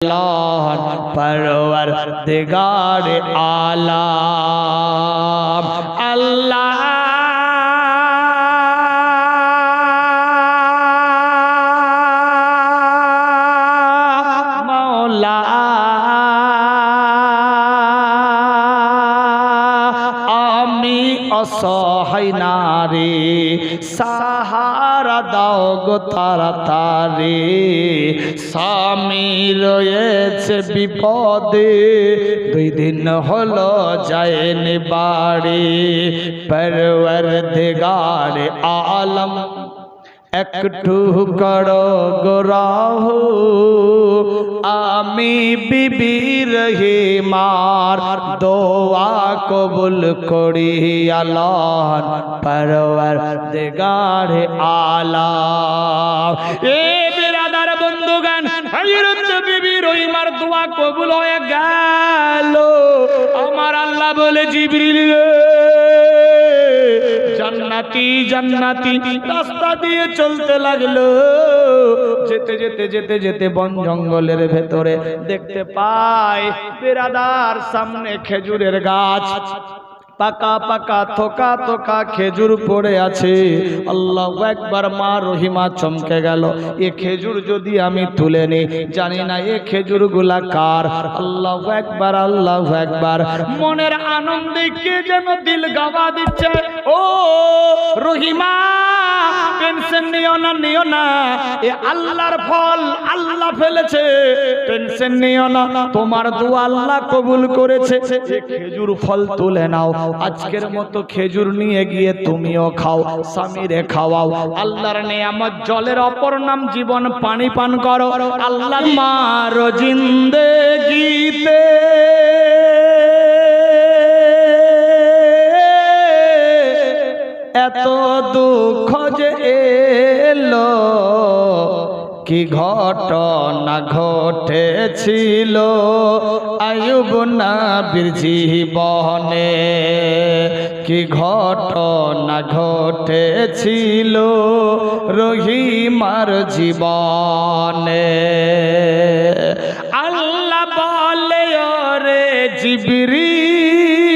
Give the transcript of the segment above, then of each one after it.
আল্লাহ পরওয়ার দিগার আলাম। আল্লাহ মৌলা আমি অসহায় নারী গো তাড়াতাড়ি স্বামী রয়েছে বিপদে। দুই দিন হলো যায়নি বাড়ি। পরবর দিগার আলম একটু করো গোরাহু আমি বিবি রহি মার দোয়া কবুল করি আল্লাহ পরওয়ার দিগার আলা। এ বিরাদার বন্ধুগান হযরত বিবি রহিমার দোয়া কবুল হয়ে গেল। আমার আল্লাহ বলে জিবরিল। জান্নাতি জান্নাতি রাস্তা দিয়ে চলতে লাগল। যেতে যেতে যেতে যেতে বন জঙ্গলের ভেতরে দেখতে পায় পেরাদার সামনে খেজুরের গাছ। পাকা পাকা, থোকা থোকা খেজুর পড়ে আছে। আল্লাহ একবার মা রহিমা চমকে গেল। এ খেজুর যদি আমি তুলে নিই, জানি না এ খেজুরগুলা কার। আল্লাহ একবার আল্লাহ একবার। মনের আনন্দে কে যেন দিল গাওয়া দিচ্ছে? ও রহিমা! টেনশন নিও না নিও না। এ আল্লাহর ফল আল্লাহ ফেলেছে। টেনশন নিও না, তোমার দোয়া আল্লাহ কবুল করেছে। খেজুর ফল তুলে নাও, আজকের মতো খেজুর নিয়ে গিয়ে তুমিও খাও, স্বামীরে খাওয়াও। আল্লাহর নিয়ামত, জলের অপর নাম জীবন পানি পান করো। আল্লাহ মার জিন্দেগিতে। এত কি ঘটনা ঘটেছিল? আয়ুব নাবির জীবনে কি ঘটনা ঘটেছিল? রহিমার জীবনে। আল্লাহ বলে রে জিবরিল,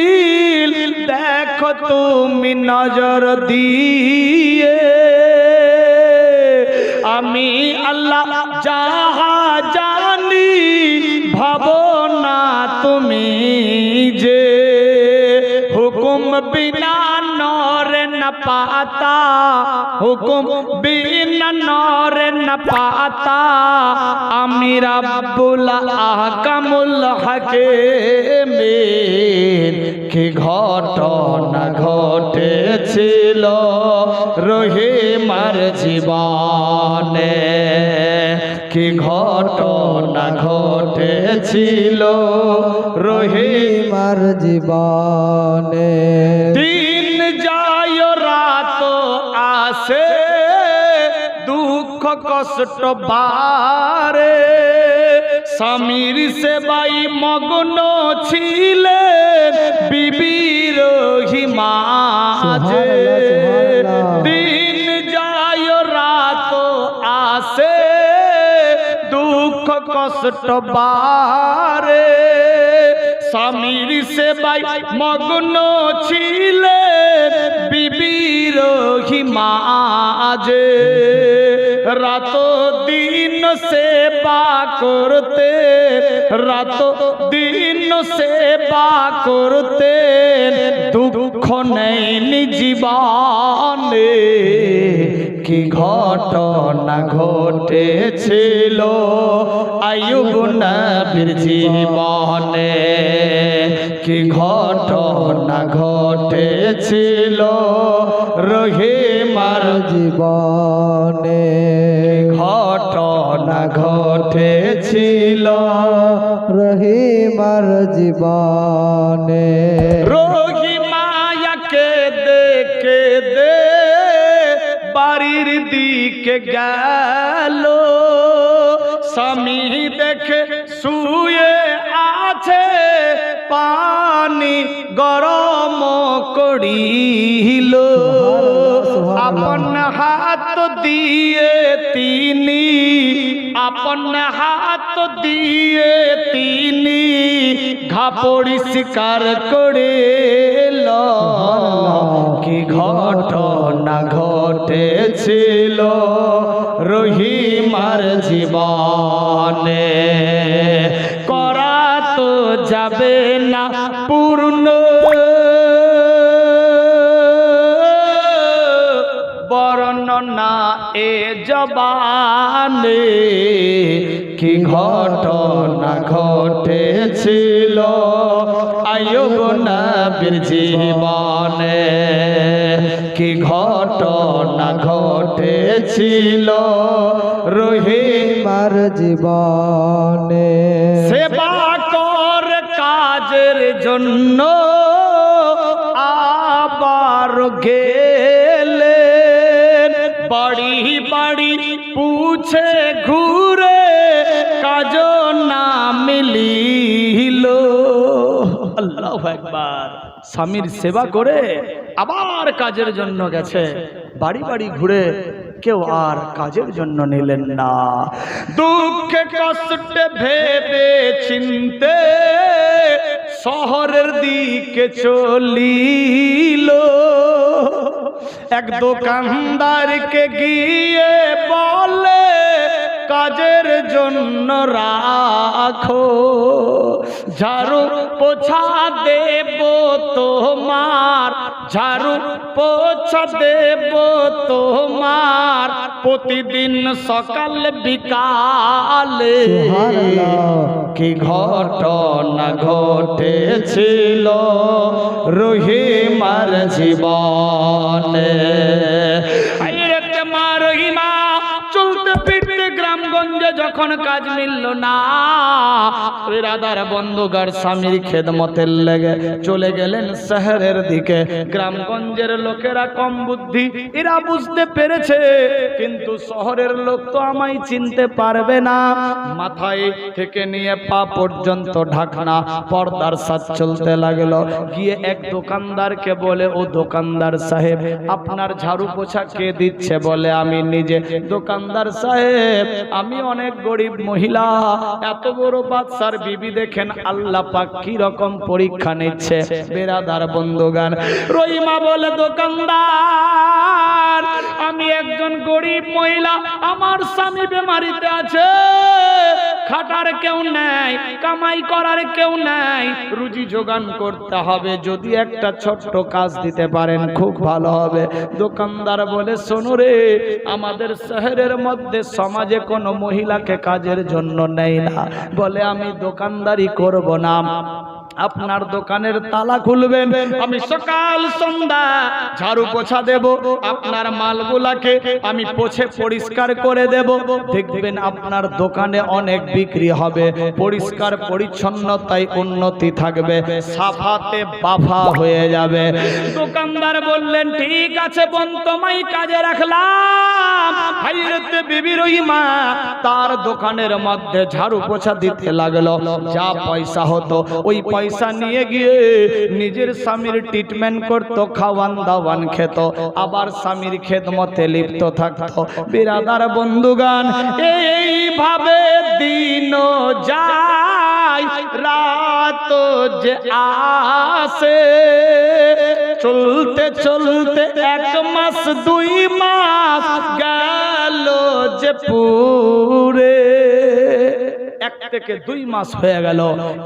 দেখো তুমি নজর দিয়ে ন পাতা। আমি রাব্বুল আহকামুল হাকিমিন। কি ঘটনা ঘটেছিল রহিমার জীবনে? কি ঘটনা ঘটেছিল রহিম মার জীবনে? দিন যায় রাত আসে। কষ্ট বারে স্বামীর সেবাই মগ্ন ছিলেন বিবির হিমাজে দিন যায় রাত আসে দুঃখ কষ্ট বারে স্বামীর সেবাই মগ্ন ছিলেন বিবির হিমাজে দিন সেবা করতে রাত দিন সেবা করতে দুঃখ নেই জীবনে। কি ঘটনা ঘটেছিল আয়ুব নবীর জীবনে? কি ঘটনা ঘটেছিল রহিমার জীবনে? ঘটনা ঘটেছিল রহিমার জীবনে। রোগী মায়াকে দেখে দে বাড়ির দিকে গেল। স্বামী দেখে শুয়ে আছে পানি গরম করিল। আপন হাত দিয়ে তিনি আপন হাত দিয়ে তিনি পরিষ্কার করে। কি ঘটনা ঘটেছিল রহিমার জীবনে করা তো যাবে না পূর্ণ বর্ণনা এ জবানে কি ঘটনা ঘটেছিল আয়ুব নবীর জীবনে? কি ঘটনা ঘটেছিল রহিম আমার জীবনে? সেবা কর কাজের জন্য স্বামীর সেবা করে আবার কাজের জন্য গেছে। বাড়ি বাড়ি ঘুরে কেউ আর কাজের জন্য নিলেন না। দুঃখে কষ্টে ভেবে চিনতে শহরের দিকে চলিল। এক দোকানদারকে গিয়ে বলে, কাজের জন্য রাখো। ঝাড়ু পোছা দেব তোমার। ঝাড়ু পোছা দেব তোমার। প্রতিদিন সকাল বিকালে। কি ঘটনা ঘটেছিল? রহিমার জীবনে গ্রামগঞ্জে যখন কাজ মিলল না রাদার বন্ধুগার স্বামীর খেদমতের লেগে চলে গেলেন শহরের দিকে। গ্রামগঞ্জের লোকেরা কম বুদ্ধি, এরা বুঝতে পেরেছে, কিন্তু শহরের লোক তো আমায় চিনতে পারবে না। মাথায় থেকে নিয়ে পা পর্যন্ত ঢাকনা, পর্দার সাথ চলতে লাগল। গিয়ে এক দোকানদারকে বলে, ও দোকানদার সাহেব, আপনার ঝাড়ু পোছা কে দিচ্ছে? বলে, আমি নিজে। দোকানদার সাহেব আমি অনেক গরিব মহিলা, এত বড় বাচ্চার বিবি দেখেন আল্লাহ পাক কি রকম পরীক্ষা নিচ্ছে। বেরাদার বন্ধুগান, রহিমা বলে, দোকানদার, আমি একজন গরিব মহিলা, আমার স্বামী বেমারিতে আছে। খাটার কেউ নেই, কামাই করার কেউ নেই। রুজি যোগান করতে হবে, যদি একটা ছোট্ট কাজ দিতে পারেন, খুব ভালো হবে। দোকানদার বলে, শোনো রে, আমাদের শহরের মধ্যে সমাজে কোনো মহিলাকে কাজের জন্য নেই না। বলে, আমি দোকানদারি করব না। আপনার দোকানের তালা খুলবেন। আমি সকাল সন্ধ্যা ঝাড়ু পোছা দেব, আপনার মালগুলাকে আমি পোছে পরিষ্কার করে দেব। দেখবেন আপনার দোকানে অনেক বিক্রি হবে, পরিষ্কার পরিচ্ছন্নতায় উন্নতি থাকবে, সাফাতে বাফা হয়ে যাবে। দোকানদার বললেন, ঠিক আছে বোন, তোমায় কাজে রাখলাম। হাইরতে বিবি রহিমা তার দোকানের মধ্যে ঝাড়ু পোছা দিতে লাগল। যা পয়সা হতো, ওই পয়সা নিয়ে গিয়ে নিজের স্বামীর ট্রিটমেন্ট করত, খাওয়ান দাওয়ান খেত, আবার স্বামীর খেদমতে লিপ্ত থাকতো। বিরাদার বন্ধুগান এইভাবে দিন যায়, রাত যে আসে, চলতে চলতে এক মাস, দুই মাস গেল যে পুরে। থেকে দুই মাস হয়ে গেল।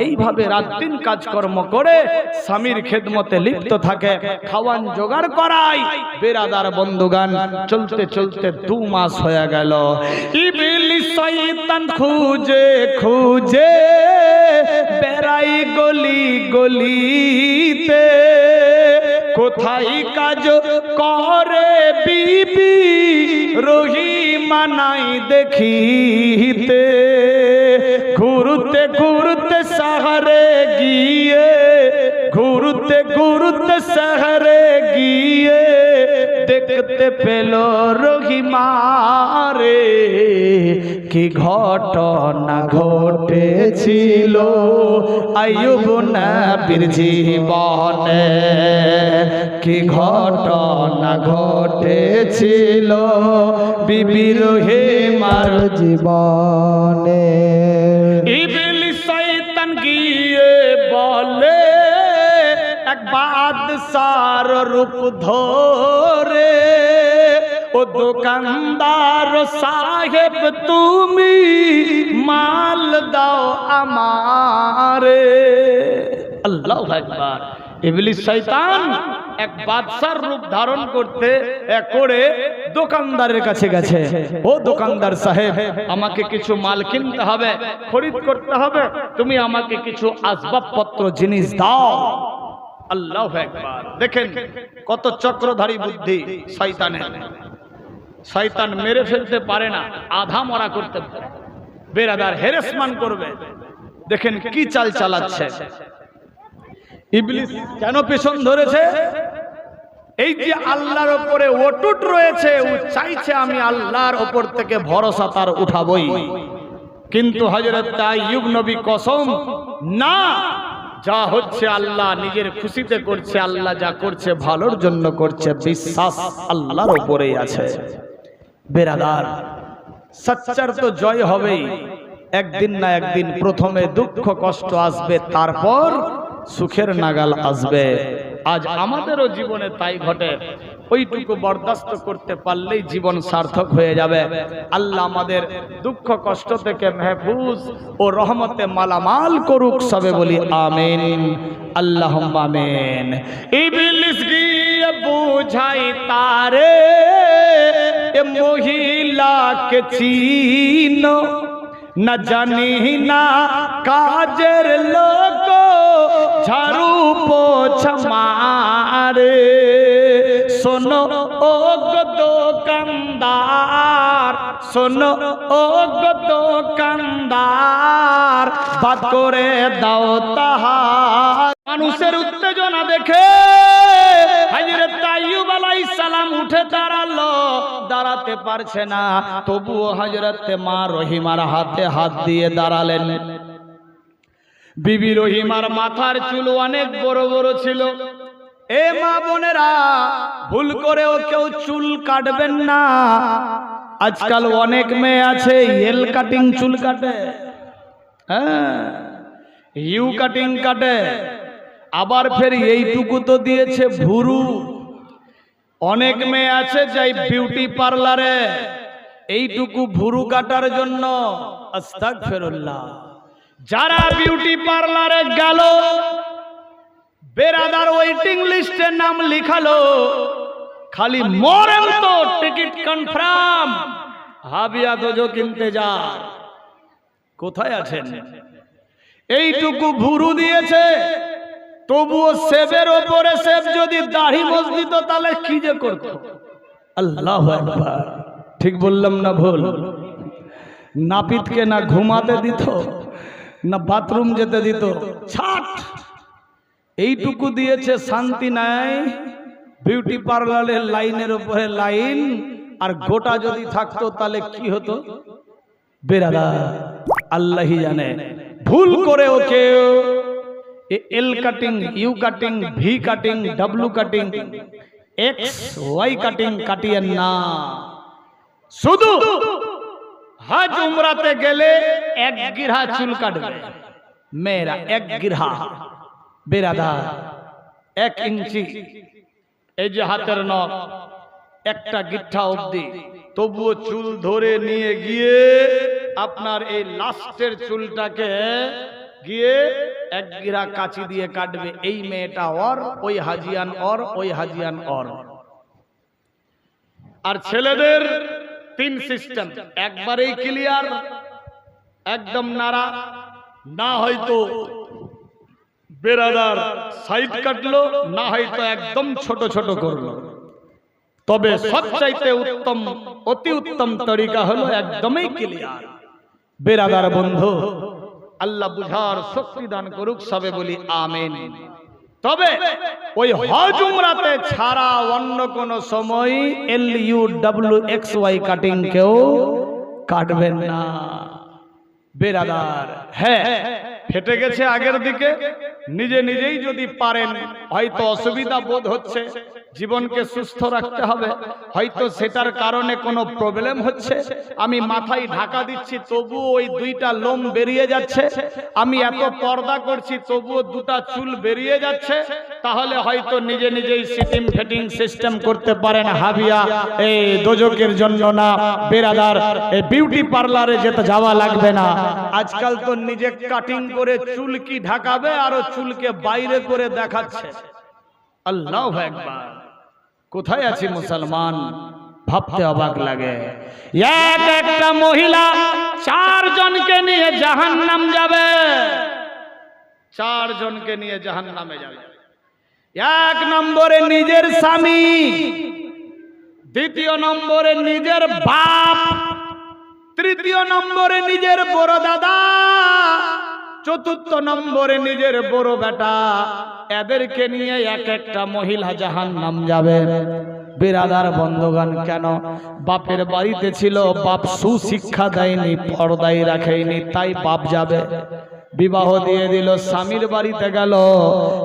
এইভাবে রাত দিন কাজকর্ম করে স্বামীর খেদমতে লিপ্ত থাকে, খাওয়ান জোগাড় করাই, বেরাদার বন্ধুগান, চলতে চলতে দু মাস হয়ে গেল। খুঁজে খুঁজে বেড়াই গলি গলিতে। কোথায় কাজ করে বিবি? রহিমা নাই দেখিতে, ঘুরতে ঘুরতে শহরে গিয়ে, ঘুরতে ঘুরতে শহরে গিয়ে দেখতে পেল রহিমারে কি ঘটনা ঘটেছিল আয়ুব নবীর জীবনে, কি ঘটনা ঘটেছিল বিবিরোহে মার জীবনে ইবলি শয়তান গিয়ে বলে এক বাদশার রূপ ধরে ও দোকানদার সাহেব তুমি মাল দাও আমারে আল্লাহ একবার ইবলি শয়তান এক বাদশার রূপ ধারণ করতে করে দোকানদারের কাছে গেছে। ও দোকানদার সাহেব, আমাকে কিছু মাল কিনতে হবে, খরিদ করতে হবে, তুমি আমাকে কিছু আসবাবপত্র, জিনিস দাও। আল্লাহ একবার দেখেন কত চক্রধারী বুদ্ধি শয়তানের। শয়তান মেরে ফেলতে পারে না, আধা মরা করতে পারে। বেরাদার হেরেসমান করবে। দেখেন কি চাল চালাচ্ছে। ইবলিস কেন পেছন ধরেছে? এই যে আল্লাহর ওপরে অটুট রয়েছে, ও চাইছে আমি আল্লাহর ওপর থেকে ভরসা তার উঠাবই। কিন্তু হজরত আইয়ুব নবী কসম, না, যা হচ্ছে আল্লাহ নিজের খুশিতে করছে, আল্লাহ যা করছে ভালোর জন্য করছে, বিশ্বাস আল্লাহর ওপরেই আছে। বেরাদার, সচ্চার তো জয় হবেই। একদিন না একদিন প্রথমে দুঃখ কষ্ট আসবে, তারপর সুখের নাগাল আসবে। আজ আমাদেরও জীবনে তাই ঘটে। ওইটুকু বরদাস্ত করতে পারলেই জীবন সার্থক হয়ে যাবে। আল্লাহ আমাদের দুঃখ, কষ্ট থেকে মেহফুজ ও রহমতে মালামাল করুক সবে বলি আমিন। আল্লাহ আমিন। গিয়ে বুঝাই তারে, এ মহিলাকে চিনো। না জানি না কাজের লোক। ঝাড়ু পোছা মারে শোনো ও দোকানদার, শোনো ও দোকানদার, বাদ করে দাও তাহার। মানুষের উত্তেজনা দেখে হাজরত আলাইহিস সালাম উঠে দাঁড়াল। দাঁড়াতে পারছে না, তবুও হজরত মা রহিমার হাতে হাত দিয়ে দাঁড়ালেন। বিবি রহিমার মাথার চুল অনেক বড় বড় ছিল। এ মা বোনেরা, ভুল করেও কেউ চুল কাটবেন না। আজকাল অনেক মেয়ে আছে, এল কাটিং চুল কাটে। হ্যাঁ ইউ কাটিং কাটে। আবার ফের এইটুকু তো দিয়েছে ভুরু। অনেক মেয়ে আছে যাই বিউটি পার্লারে। এইটুকু ভুরু কাটার জন্য, আস্তাগফিরুল্লাহ। যারা বিউটি পার্লারে গেল বেরাদার ওয়েটিং লিস্টে নাম লিখালো খালি মরেন তো টিকিট কনফার্ম হাবিয়া দোজো কিনতে যা কোথায় আছেন? এইটুকু ভুরু দিয়েছে তবুও সেবের ওপরে সেব যদি দাড়ি মস দিত তাহলে কি যে করত আল্লাহ ঠিক বললাম না ভুল? নাপিতকে না ঘুমাতে দিত? না বাথরুম যেতে দিত। ছাট! এইটুকু দিয়েছে শান্তি নাই। বিউটি পার্লারের লাইনের উপরে লাইন, আর গোটা যদি থাকতো তাহলে কি হতো? বেরাদা আল্লাহি জানে। ভুল করে ওকে L cutting, U cutting, V cutting, W cutting, X, Y cutting কাটিয়েন না। শুধু হজ উমরাতে গেলে এক গিরহা চুল কাটবে। মেয়েরা এক গিরহা। বেরাদা এক ইঞ্চি। এই যে হাতের নখ, একটা গিঠা অবধি। তবুও চুল ধরে নিয়ে গিয়ে আপনার এই লাস্টের চুলটাকে গিয়ে এক গিরা কাচি দিয়ে কাটবে। এই মেয়েটা অর, ওই হাজিয়ান অর, ওই হাজিয়ান অর। আর ছেলেদের তিন সিস্টেম একবারেই ক্লিয়ার একদম নাড়া না হয়তো বেরাদার সাইড কাটলো না হয়তো একদম ছোট ছোট করল। তবে সবচাইতে উত্তম অতি উত্তম তরিকা হলো একদমই ক্লিয়ার বেরাদার বন্ধু আল্লাহ বুঝার শক্তি দান করুক সবে বলি আমেন। তবে ওই হজ উমরাতে ছাড়া অন্য কোন সময় L U W X Y cutting কেউ কাটবেন না। বেরাদার হ্যাঁ ফেটে গেছে আগের দিকে। নিজে নিজেই যদি পারেন হয়তো অসুবিধা বোধ হচ্ছে। জীবনকে সুস্থ রাখতে হবে। হয়তো সেটার কারণে কোনো প্রবলেম হচ্ছে। আমি মাথায় ঢাকা দিচ্ছি, তবুও ওই দুইটা লোম বেরিয়ে যাচ্ছে। আমি এত পর্দা করছি, তবুও দুটা চুল বেরিয়ে যাচ্ছে। তাহলে হয়তো নিজে নিজেই সিটিং ফিটিং সিস্টেম করতে পারেন হাবিয়া। এই দোজকের জন্য না, বেরাদার এই বিউটি পার্লারে যেতে যাওয়া লাগবে না। আজকাল তো নিজে কাটিং করে চুল কি ঢাকাবে, আরও চুলকে বাইরে করে দেখাচ্ছে। আল্লাহ একবার কোথায় আছে মুসলমান? ভাবতে অবাক লাগে। এক একটা মহিলা চারজনকে নিয়ে জাহান্নাম যাবে। চারজনকে নিয়ে জাহান্নামে যাবে। এক নম্বরে নিজের স্বামী দ্বিতীয় নম্বরে নিজের বাপ তৃতীয় নম্বরে নিজের বড় দাদা চতুর্থ নম্বরে নিজের বড় বেটা। এদেরকে নিয়ে এক একটা মহিলা জাহান নাম যাবে। বিরাদার বন্ধগান কেন? বাপের বাড়িতে ছিল, বাপ সুশিক্ষা দেয়নি পর্দায় রাখেনি, তাই বাপ যাবে। বিবাহ দিয়ে দিল, স্বামীর বাড়িতে গেল।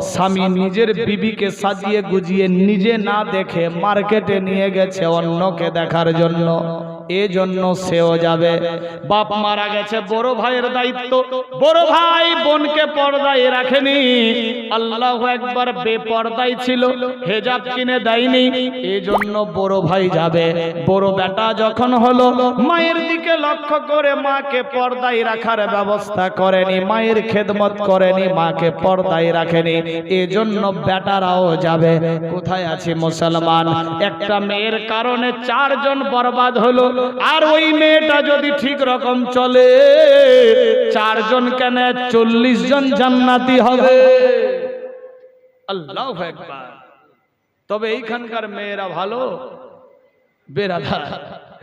স্বামী নিজের বিবিকে সাজিয়ে গুজিয়ে নিজে না দেখে মার্কেটে নিয়ে গেছে অন্যকে দেখার জন্য। এজন্য সেও যাবে। বাপ মারা গেছে, বড় ভাইয়ের দায়িত্ব। বড় ভাই বোনকে পর্দায় রাখেনি। আল্লাহ একবার বেপর্দায় ছিল, হেজাব কিনে দেয়নি। এজন্য বড় ভাই যাবে। বড় বেটা যখন হলো, মায়ের দিকে লক্ষ্য করে মাকে পর্দায় রাখার ব্যবস্থা করেনি, মায়ের খেদমত করেনি, মাকে পর্দায় রাখেনি। এজন্য বেটারাও যাবে। কোথায় আছে মুসলমান? একটা মেয়ের কারণে চারজন বরবাদ হলো আর ওই মেয়েটা যদি ঠিক রকম চলে, চারজন কেন, চল্লিশ জন জান্নাতি হবে? আল্লাহ একবার তবে এইখানকার মেয়েরা ভালো? বেরাধার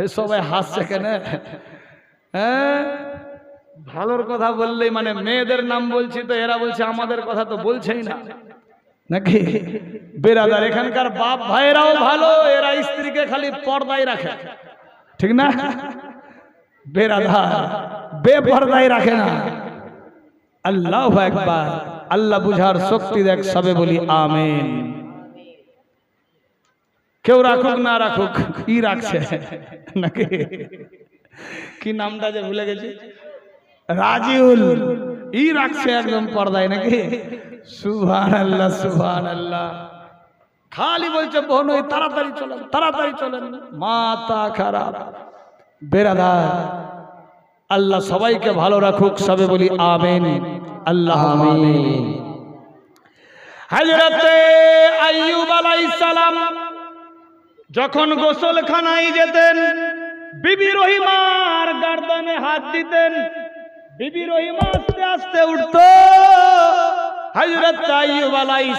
এ সবাই হাসছে কেন? হ্যাঁ? ভালোর কথা বললেই মানে মেয়েদের নাম বলছি তো, এরা বলছে আমাদের কথা তো বলছেই না। নাকি? বেরাদার, এখানকার বাপ ভাইয়েরাও ভালো, এরা স্ত্রীকে খালি পর্দায় রাখে। ঠিক না? বেরাদার বেপর্দায় রাখে না। আল্লাহ একবার আল্লাহ বুঝার শক্তি দেখ সবে বলি আমেন। কেউ রাখুক না রাখুক কি রাখছে। নাকি? কি নামটা যে ভুলে গেছি? রাজিউল ই রাখছে একদম পর্দায় নাকি? সুভান আল্লাহ সুভান আল্লাহ খালি বলছে, বোন, ওই তাড়াতাড়ি চলেন তাড়াতাড়ি চলেন। মাথা খারাপ। বেরাদার, আল্লাহ সবাইকে ভালো রাখুক, সবে বলি আমেন। আল্লাহ আমিন। হজরতে আইয়ুব আলাইহিস যখন গোসলখানায় যেতেন, বিবি রহিমার গার্দনে হাত দিতেন। বিবি রহিমা আস্তে আস্তে উঠতো।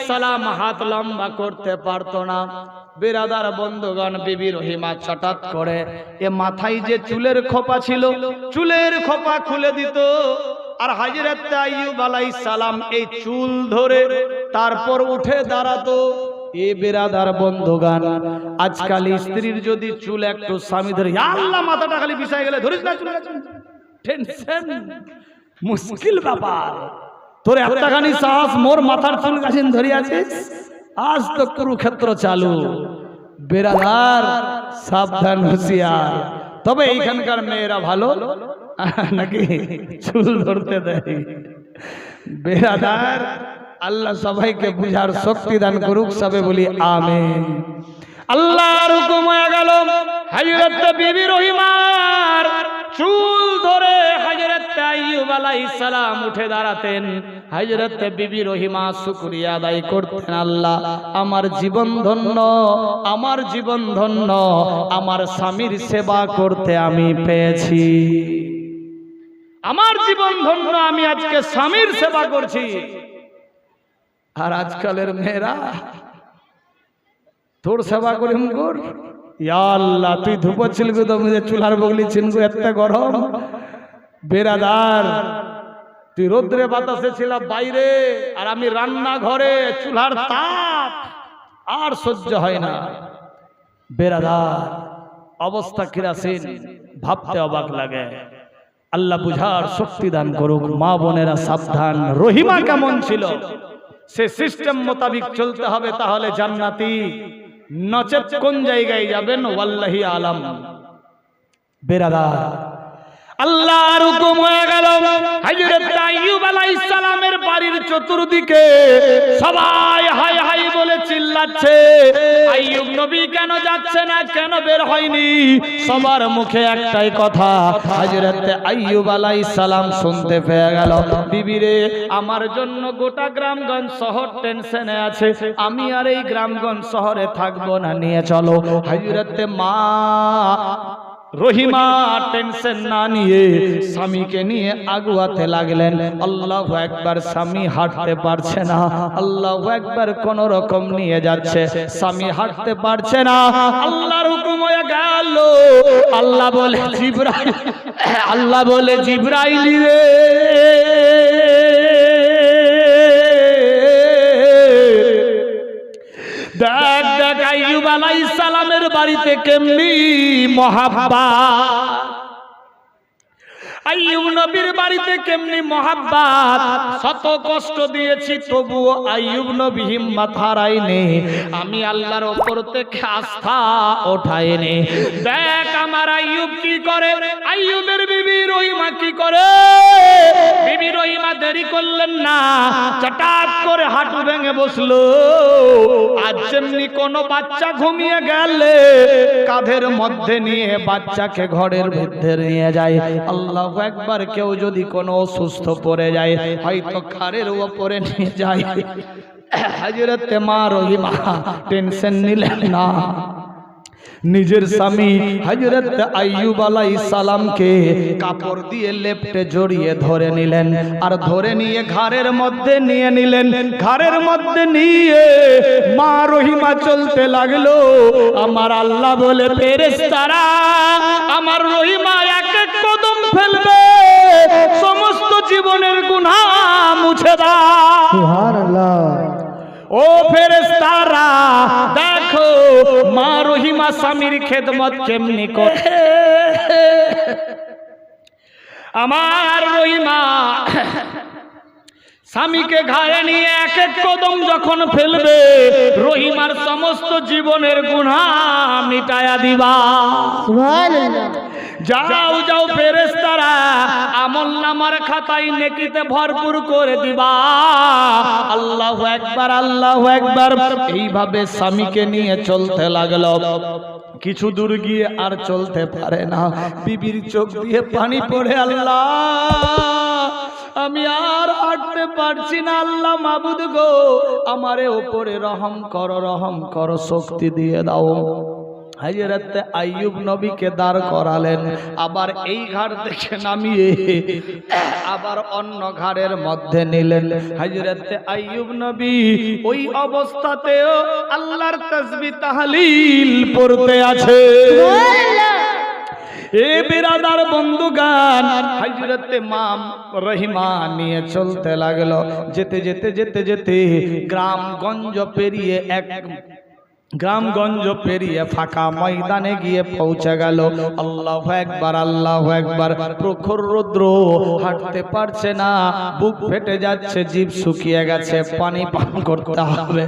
সালাম হাত লম্বা করতে পারতো না। বিরাদার বন্ধুগণ, বিবি রহিমা চটাত করে এ মাথায় যে চুলের খোপা ছিল, চুলের খোপা খুলে দিত। আর হাজরত আইয়ুব আলাইহিস সালাম এই চুল ধরে তারপর উঠে দাঁড়াতো। এ বেরাদার বন্ধুগান আজকাল স্ত্রীর যদি চুল একটু স্বামী ধরে, "ইয়া আল্লাহ, মাথাটা খালি বিষয় গেলে ধরিস না চুল মুশকিল ব্যাপার। তোর একটাখানি সাহস মোর মাথার চুল গাছেন ধরে আছিস আজ তো কুরুক্ষেত্র চালু। বেরাদার সাবধান হুঁশিয়ার। তবে এইখানকার মেয়েরা ভালো? নাকি চুল ধরতে দেয় বেরাদার আল্লাহ সবাইকে বুঝার শক্তি দান করুক সবে বলি আমেন। আল্লাহর হুকুম হয়ে গেল। হযরত বিবি রহিমার আইয়ুব আলাইহিস সালাম উঠে দাঁড়াতেন। হযরত বিবি রহিমা শুকরিয়া আদায় করতেন আল্লাহ, আমার জীবন ধন্য, আমার জীবন ধন্য, আমার স্বামীর সেবা করতে আমি পেয়েছি। আমার জীবন ধন্য, আমি আজকে স্বামীর সেবা করছি। আর আজকালের মেয়েরা, তোর সেবা করি কর ইয়া আল্লাহ, তুই ধুপো ছিলগু তো চুলার বগলি ছিনগু এত গরম। বেরাদার তুই রোদ্রে বাতাসে ছিল বাইরে, আর আমি রান্না ঘরে চুলার তাপ, আর সহ্য হয় না। বেরাদার অবস্থা কিরাসিন, ভাবতে অবাক লাগে। আল্লাহ বুঝার শক্তি দান করুক, মা বোনেরা সাবধান, রহিমা কেমন ছিল? সে সিস্টেম মোতাবিক চলতে হবে, তাহলে জান্নাতি নচেত কোন জায়গায় যাবেন? ওয়াল্লাহি আলাম। বেরাদার আল্লাহর হুকুম হয়ে গেল। হযরত আইয়ুব আলাইহিস সালামের বাড়ির চতুর্দিকে সবাই হাই হাই বলে চিল্লাচ্ছে। আইয়ুব নবী কেন যাচ্ছে না, কেন বের হয়নি? সবার মুখে একটাই কথা, হযরত আইয়ুব আলাইহিস সালাম শুনতে পেয়ে গেল। বিবিরে আমার জন্য গোটা গ্রামগঞ্জ শহর টেনশনে আছে। আমি আর এই গ্রামগঞ্জ শহরে থাকব না, নিয়ে চলো। হযরত মা রহিমা টেনশন না নিয়ে স্বামীকে নিয়ে আগুয়াতে লাগলেন। আল্লাহ একবার স্বামী হাঁটতে পারছে না। আল্লাহ একবার কোন রকম নিয়ে যাচ্ছে। স্বামী হাঁটতে পারছে না। আল্লাহর হুকুম হয়ে গেল। আল্লাহ বলে জিব্রাইল, আল্লাহ বলে জিব্রাইল রে। দেখ আইয়ুব আলাইহিস সালামের বাড়িতে কেমনি মহাব্বা? আইয়ুব নবীর বাড়িতে কেমনি মহাব্বাত? শত কষ্ট দিয়েছি, তবুও আইয়ুব নবী হিম্মত হারাইনি আমি আল্লাহর ওপর থেকে আস্থা ওঠাইনি দেখ আমার আইয়ুব কি করে? আইয়ুবের বিবি রহিমা কি করে? বিবি রহিমা দেরি করলেন না। চটাক করে হাঁটু ভেঙে বসল। আজ যেমনি কোনো বাচ্চা ঘুমিয়ে গেলে, কাঁধের মধ্যে নিয়ে বাচ্চাকে ঘরের মধ্যে নিয়ে যায়। আল্লাহ একবার কেউ যদি কোনো অসুস্থ পড়ে যায়, হয়তো খারের ওপরে নিয়ে যায়। হাজরতে মা রহিমা টেনশন নিলেন না। নিজের স্বামী হজরত আইয়ুব আলাই সালামকে কাপড় দিয়ে লেপটে জড়িয়ে ধরে নিলেন আর ধরে নিয়ে ঘাড়ের মধ্যে নিয়ে নিলেন। ঘাড়ের মধ্যে নিয়ে মা রহিমা চলতে লাগল। আমার আল্লাহ বলে, ফেরেশতারা, আমার রহিমা এক এক কদম ফেলবে। সমস্ত জীবনের গুনাহ মুছে সুবহানাল্লাহ। ও ফেরেস্তারা দেখো, মা রহিমা স্বামীর খেদমত কেমনি করে। আমার রহিমা স্বামীকে ঘাড়ে নিয়ে এক এক কদম যখন ফেলবে, রহিমার সমস্ত জীবনের গুণা মিটায়া দিবা। যাও যাও ফেরেস্তারা আমল নামার খাতায় নেকিতে ভরপুর করে দিবা। আল্লাহ একবার আল্লাহ একবার। এইভাবে স্বামীকে নিয়ে চলতে লাগল। কিছু দূর গিয়ে আর চলতে পারে না। বিবির চোখ দিয়ে পানি পড়ে আল্লাহ। আমি আর হাঁটতে পারছি না আল্লাহ মাবুদ গো। আমারে ওপরে রহম করো রহম করো শক্তি দিয়ে দাও। হাজরাতে আইয়ুব নবীকে দাঁড় করালেন। আবার এই ঘাট থেকে নামিয়ে আবার অন্য ঘাড়ের মধ্যে নিলেন। হাজরাতে আইয়ুব নবী ওই অবস্থাতেও আল্লাহর তসবি তাহলিল পড়তে আছে। এ বিরাদার বন্ধুগান হজরতে মাম রহিমা নিয়ে চলতে লাগল। যেতে যেতে যেতে যেতে গ্রামগঞ্জ পেরিয়ে এক গ্রামগঞ্জ পেরিয়ে ফাঁকা ময়দানে গিয়ে পৌঁছে গেল। আল্লাহ একবার আল্লাহ একবার প্রখর রৌদ্র, হাঁটতে পারছে না, বুক ফেটে যাচ্ছে, জীব শুকিয়ে গেছে, পানি পান করতে হবে।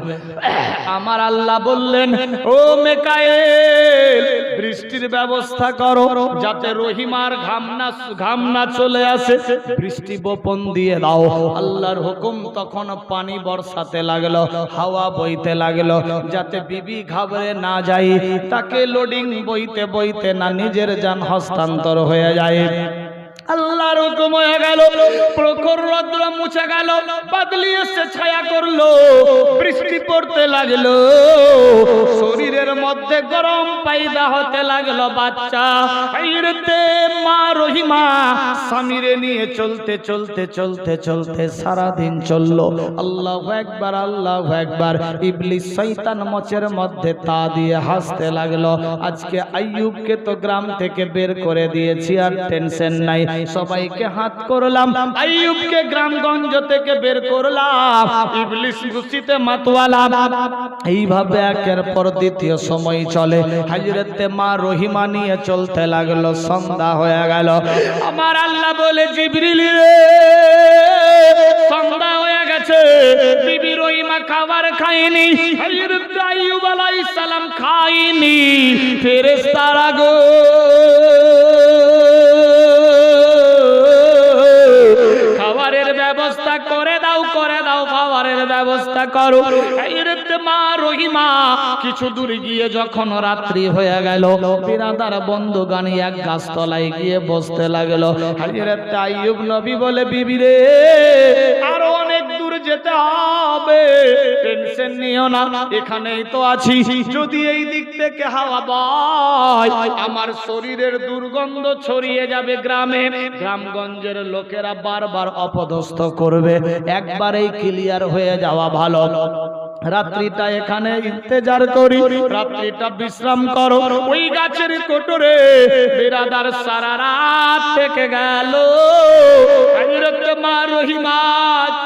আমার আল্লাহ বললেন, ও মেকায়েল, বৃষ্টির ব্যবস্থা করো, যাতে রহিমার ঘাম না ঘাম না চলে আসে। বৃষ্টি বপন দিয়ে দাও। আল্লাহর হুকুম তখন পানি বর্ষাতে লাগল, হাওয়া বইতে লাগল, যাতে বিবি ঘাবড়ে না যায় তাকে লোডিং বইতে বইতে না নিজের যান হস্তান্তর হয়ে যায়। আল্লাহর হুকুম গেল, প্রখর রৌদ্র মুছে গেল, বাদলি এসে ছায়া করল, বৃষ্টি পড়তে লাগল, শরীরের মধ্যে গরম পায়দা হতে লাগল বাচ্চা। আইরতে মা রহিমা, স্বামীরে নিয়ে চলতে চলতে চলতে চলতে সারা দিন চলল। আল্লাহ একবার আল্লাহ একবার, ইবলিস শয়তান মচের মধ্যে তা দিয়ে হাসতে লাগল। আজকে আইয়ুবকে তো গ্রাম থেকে বের করে দিয়েছি, আর টেনশন নাই। সবাইকে হাত করলাম। আইয়ুবকে গ্রামগঞ্জ থেকে বের করলাম। ইবলিস খুশিতে মাতওয়ালা এইভাবে একের পর দ্বিতীয় সময় চলে। হাজরতে মা রহিমা নিয়ে চলতে লাগল সন্ধ্যা হয়ে গেল। আমার আল্লাহ বলে জিবরিল রে সন্ধ্যা হয়ে গেছে। বিবি রহিমা খাবার খায়নি। হযরত আইয়ুব আলাইহিস সালাম খায়নি। ফেরেশতারা গো ব্যবস্থা করো। মা রহিমা, কিছু দূরে গিয়ে যখন রাত্রি হয়ে গেল, বিরাদার বন্ধু গানি এক গাছতলায় গিয়ে বসতে লাগল। আইয়ুব নবী বলে, বিবি রে, আরও অনেক যেতে হবে। টেনশন নিও না, এখানেই তো আছি। যদি এই দিক থেকে হাওয়া বয়, আমার শরীরের দুর্গন্ধ ছড়িয়ে যাবে গ্রামে। গ্রামগঞ্জের লোকেরা বারবার অপদস্থ করবে। একবারেই ক্লিয়ার হয়ে যাওয়া ভালো। রাত্রিটা এখানে ইন্তেজার করি। রাত্রিটা বিশ্রাম করো। ওই গাছের কোটরে বিরাদার সারা রাত থেকে গেল। হযরত মা রহিমা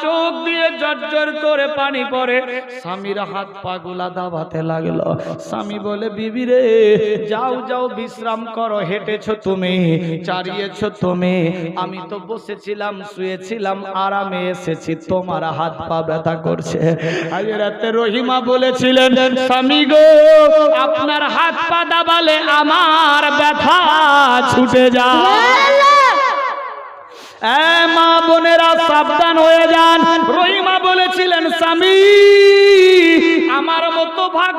চোখ দিয়ে জর্জর করে পানি পড়ে স্বামীর হাত পাগুলা দাবাতে লাগল। স্বামী বলে, বিবি রে, যাও যাও, বিশ্রাম করো। হেঁটেছো তুমি, চারিয়েছো তুমি। আমি তো বসেছিলাম, শুয়েছিলাম, আরামে এসেছি। তোমার হাত পা ব্যথা করছে। আজ রাতে রহিমা বলেছিলেন, স্বামী গো, আপনার হাত পা দাবালে আমার ব্যথা ছুটে যায়। মা বোনেরা সাবধান হয়ে যান। রহিমা বলেছিলেন, স্বামী, আমার মতো ভাগ